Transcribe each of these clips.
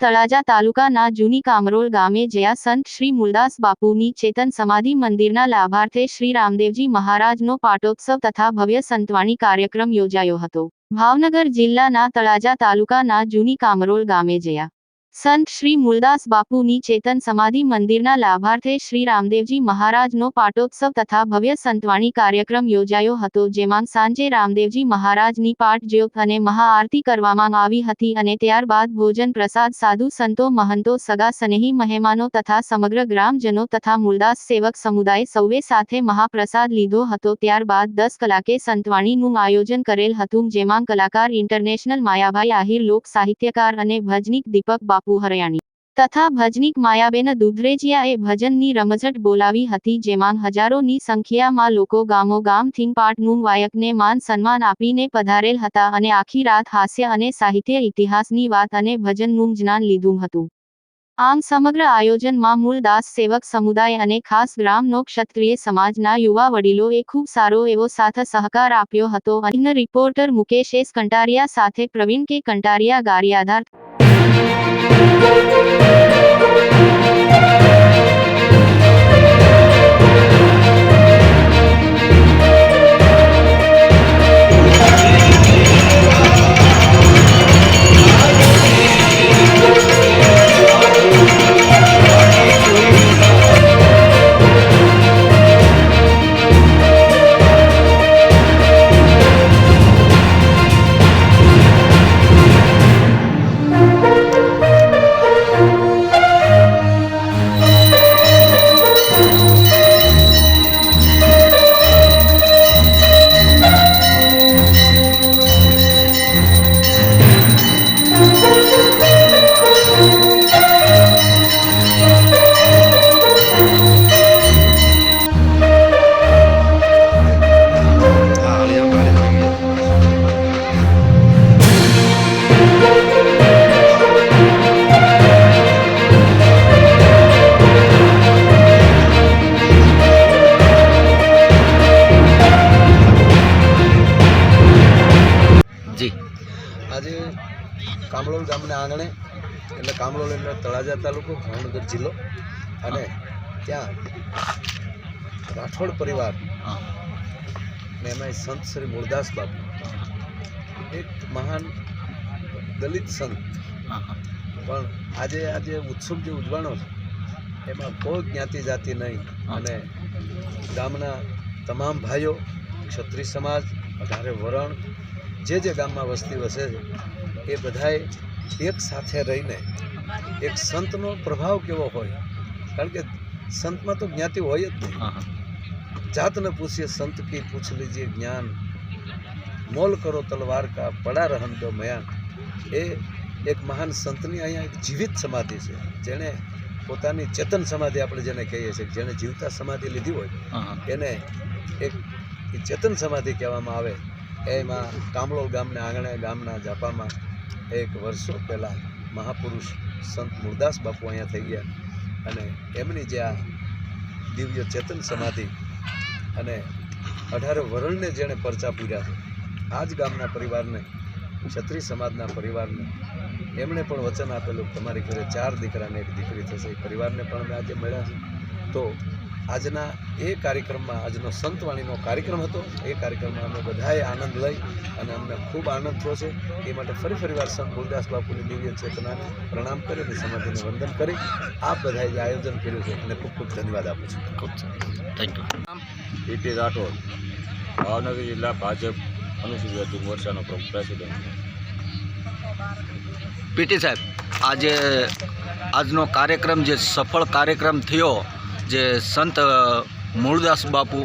તળાજા તાલુકાના જૂની કામરોલ ગામે જયા સંત શ્રી મુલદાસ બાપુની ચેતન સમાધિ મંદિરના લાભાર્થે શ્રી રામદેવજી મહારાજનો પાટોત્સવ તથા ભવ્ય સંતવાણી કાર્યક્રમ યોજાયો હતો. ભાવનગર જિલ્લાના તળાજા તાલુકાના જૂની કામરોલ ગામે જયા સંત શ્રી મૂલદાસ બાપુની ચેતન સમાધિ મંદિરના લાભાર્થે શ્રી રામદેવજી મહારાજનો પાટોત્સવ તથા ભવ્ય સંતવાણી કાર્યક્રમ યોજાયો હતો, જેમાં સાંજે રામદેવજી મહારાજની પાઠ જ્યોત અને મહાઆરતી કરવામાં આવી હતી અને ત્યારબાદ ભોજન પ્રસાદ સાધુ સંતો, મહંતો, સગા સ્નેહી, મહેમાનો તથા સમગ્ર ગ્રામજનો તથા મૂલદાસ સેવક સમુદાય સૌએ સાથે મહાપ્રસાદ લીધો હતો. ત્યારબાદ દસ કલાકે સંતવાણીનું આયોજન કરેલ હતું, જેમાં કલાકાર ઇન્ટરનેશનલ માયાભાઈ આહિર લોક સાહિત્યકાર અને ભજનીક દીપક બાપુ હરયાણી. તથા ભજનીક માયાબેન દુધરેજિયાએ ભજનની રમઝટ બોલાવી હતી, જેમાં હજારોની સંખ્યામાં લોકો ગામો ગામથી પાટનું વાયકને માન સન્માન આપીને પધારેલ હતા અને આખી રાત હાસ્ય અને સાહિત્ય ઇતિહાસની વાત અને ભજનનું જ્ઞાન લીધું હતું. આમ સમગ્ર આયોજનમાં મૂળદાસ સેવક સમુદાય અને ખાસ ગ્રામનો ક્ષત્રિય સમાજના યુવા વડીલોએ ખૂબ સારો એવો સાથ સહકાર આપ્યો હતો. અહીં રિપોર્ટર મુકેશ એસ કંટારિયા સાથે પ્રવીણ કે કંટારિયા ગારિયાધાર Thank you. જી. આજે કામળોલ ગામના આંગણે, એટલે કામળોલ એટલે તળાજા તાલુકો, ભાવનગર જિલ્લો. અને ત્યાં રાઠોડ પરિવાર ને એમાં સંત શ્રી મૂળદાસ બાપુ. એક મહાન દલિત સંત. પણ આજે આજે ઉત્સવ જે ઉજવાનો છે, એમાં કોઈ જ્ઞાતિ જાતિ નહીં. અને ગામના તમામ ભાઈઓ, ક્ષત્રિય સમાજ અઢારે વરણ જે જે ગામમાં વસ્તી વસે છે એ બધાએ એક સાથે રહીને એક સંતનો પ્રભાવ કેવો હોય? કારણ કે સંતમાં તો જ્ઞાતિ હોય જ નહીં. જાતને પૂછીએ સંત કી પૂછ લીજીએ જ્ઞાન. મોલ કરો તલવાર કા પડા રહન દો મયાન. એ એક મહાન સંતની અહીંયા એક જીવિત સમાધિ છે. જેણે પોતાની ચેતન સમાધિ આપણે જેને કહીએ છીએ જેણે જીવતા સમાધિ લીધી હોય એને એક ચેતન સમાધિ કહેવામાં આવે. એમાં કામળો ગામના આંગણે ગામના જાપામાં એક વર્ષો પહેલાં મહાપુરુષ સંત મુરદાસ બાપુ અહીંયા થઈ ગયા અને એમની જે આ દિવ્ય ચેતન સમાધિ અને અઢાર વરણને જેણે પરચા પૂર્યા છે, આ જ ગામના પરિવારને, ક્ષત્રિય સમાજના પરિવારને, એમણે પણ વચન આપેલું તમારી ઘરે ચાર દીકરાને એક દીકરી થશે પરિવારને પણ આજે મળ્યા છે તો આજના એ કાર્યક્રમમાં આજનો સંતવાણીનો કાર્યક્રમ હતો. એ કાર્યક્રમમાં અમે બધાએ આનંદ લઈ અને અમને ખૂબ આનંદ થયો છે. એ માટે ફરી ફરીવાર સંત ગુરદાસ બાપુની દિવ્ય ચેતનાને પ્રણામ કરી અને સમાજને વંદન કરી. આપ બધાએ જે આયોજન કર્યું છે એને ખૂબ ખૂબ ધન્યવાદ આપું છું. ખૂબ thank you PT Rathod. Bhavnagar જિલ્લા ભાજપ અનુસૂચિત જાતિ મોરચાનો પ્રમુખ પ્રેસિડેન્ટ. પીટી સાહેબ આજે આજનો કાર્યક્રમ જે સફળ કાર્યક્રમ થયો જે સંત મૂળદાસ બાપુ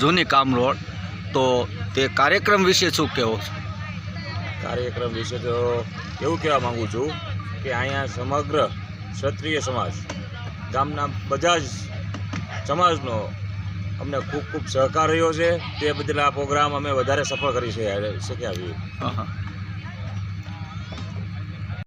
જૂની કામ રોડ તો તે કાર્યક્રમ વિશે શું કહેવો છો? કાર્યક્રમ વિશે તો એવું કહેવા માગું છું કે અહીંયા સમગ્ર ક્ષત્રિય સમાજ ગામના બધા જ સમાજનો અમને ખૂબ ખૂબ સહકાર રહ્યો છે. તે બદલ આ પ્રોગ્રામ અમે વધારે સફળ કરી શક્યા છીએ.